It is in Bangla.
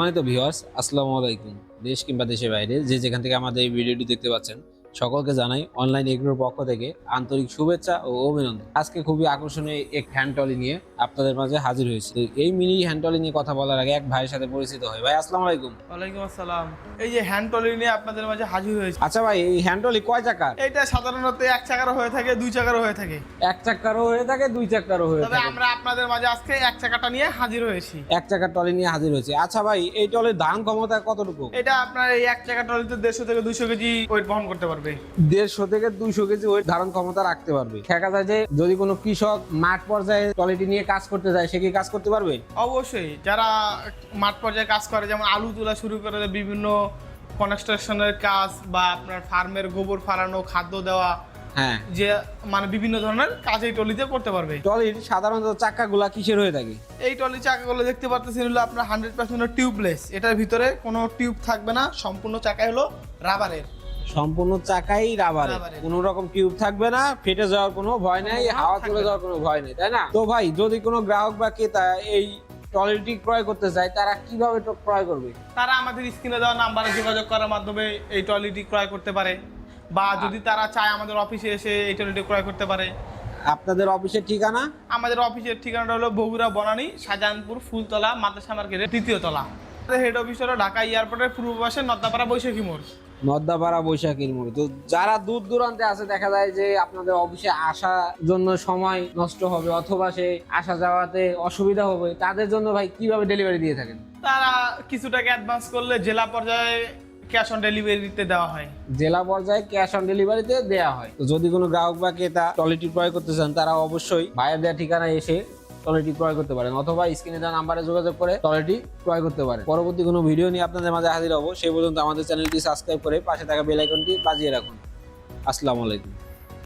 সম্মানিত ভিওয়ার্স আসসালামু আলাইকুম, দেশ কিংবা দেশের বাইরে, যে যেখান থেকে আমাদের এই ভিডিওটি দেখতে পাচ্ছেন সকলকে জানাই অনলাইন এগ্রোর পক্ষ থেকে আন্তরিক শুভেচ্ছা ও অভিনন্দন। আজকে খুবই আকর্ষণীয় এক হ্যান্ড টলি নিয়ে আপনাদের মাঝে হাজির হয়েছে। এই মিনি হ্যান্ড টলি নিয়ে কথা বলার আগে এক ভাইয়ের সাথে পরিচিত হয় ভাই আসসালামু আলাইকুম। ওয়ালাইকুম আসসালাম। এই যে হ্যান্ড টলি নিয়ে আপনাদের মাঝে হাজির হয়েছে। আচ্ছা ভাই এই হ্যান্ড টলি কয় চাকার? এটা সাধারণত এক চাকারও হয়ে থাকে দুই চাকারও হয়ে থাকে। এক চাকারও হয়ে থাকে দুই চাকারও হয়ে তবে থাকে। আমরা আপনাদের মাঝে আজকে এক চাকাটা নিয়ে হাজির হয়েছি। এক চাকার টলি নিয়ে হাজির হয়েছে। আচ্ছা ভাই এই টলির ধান ক্ষমতা কতটুকু? এটা আপনার এই এক চাকা টলিতে দেড়শো থেকে দুশো কেজি ওয়েট বহন করতে পারবে। দেড়শো থেকে দুইশো কেজি ওয়েট ধারণ ক্ষমতা রাখতে পারবে। দেখা যায় যে যদি কোনো কৃষক মাঠ পর্যায়ে টলিটি নিয়ে কাজ করতে যায় সে কি কাজ করতে পারবে? অবশ্যই যারা মাঠ পর্যায়ে কাজ করে যেমন আলু তোলা শুরু করে বিভিন্ন কনস্ট্রাকশনের কাজ বা আপনার ফার্মের গোবর ফালানো খাদ্য দেওয়া হ্যাঁ। যে মানে বিভিন্ন ধরনের কাজ এই টলিতে করতে পারবে। টলির সাধারণত চাকাগুলা কিসের হয়ে থাকে? এই টলি চাকাগুলো দেখতে পাচ্ছেন হলো আপনার হান্ড্রেড পার্সেন্ট টিউবলেস এটার ভিতরে কোনো টিউব থাকবে না সম্পূর্ণ চাকা হলো রাবারের সম্পূর্ণ চাকাই রাবারে। কোনো রকম টিউব থাকবে না ফেটে যাওয়ার কোনো ভয় নাই হাওয়া চলে যাওয়ার কোনো ভয় নেই তাই না? তো ভাই যদি কোনো গ্রাহক বা ক্রেতা এই টলিটি ক্রয় করতে চায় তারা কীভাবে ক্রয় করবে? তারা আমাদের স্ক্রিনে দেওয়া নাম্বারে যোগাযোগ করার মাধ্যমে এই টয়লেটটি ক্রয় করতে পারে। বা যদি তারা চায় আমাদের অফিসে এসে এই টয়লেটটি ক্রয় করতে পারে। আপনাদের অফিসের ঠিকানা? আমাদের অফিসের ঠিকানাটা হলো বগুড়া বনানী শাহজাহানপুর ফুলতলা মাদ্রাসা মার্কেটের তৃতীয় তলা। হেড অফিস হলো ঢাকা এয়ারপোর্টের পূর্ব পাশে নদ্দাপাড়া বৈশাখী মোড়। নদ্দাপাড়া বৈশাখীর মোড়ে। তো যারা দূর দূরান্তে আছে দেখা যায় যে আপনাদের অফিসে আসার জন্য সময় নষ্ট হবে অথবা সে আসা যাওয়াতে অসুবিধা হবে তাদের জন্য ভাই কীভাবে ডেলিভারি দিয়ে থাকেন? তারা কিছু টাকা অ্যাডভান্স করলে জেলা পর্যায়ে ক্যাশ অন ডেলিভারিতে দেওয়া হয়। জেলা পর্যায়ে ক্যাশ অন ডেলিভারিতে দেওয়া হয়। তো যদি কোনো গ্রাহক বা ক্রেতা টলিটি ক্রয় করতে চান তারা অবশ্যই ভাইয়ের দেওয়া ঠিকানায় এসে টয়লেটটি ক্রয় করতে পারেন অথবা স্ক্রিনে দেওয়া নাম্বারে যোগাযোগ করে তলেটি ক্রয় করতে পারেন। পরবর্তী কোনো ভিডিও নিয়ে আপনাদের মাঝে হাজির হব। সেই পর্যন্ত আমাদের চ্যানেলটি সাবস্ক্রাইব করে পাশে থাকা বেল আইকনটি বাজিয়ে রাখুন। আসসালামু আলাইকুম।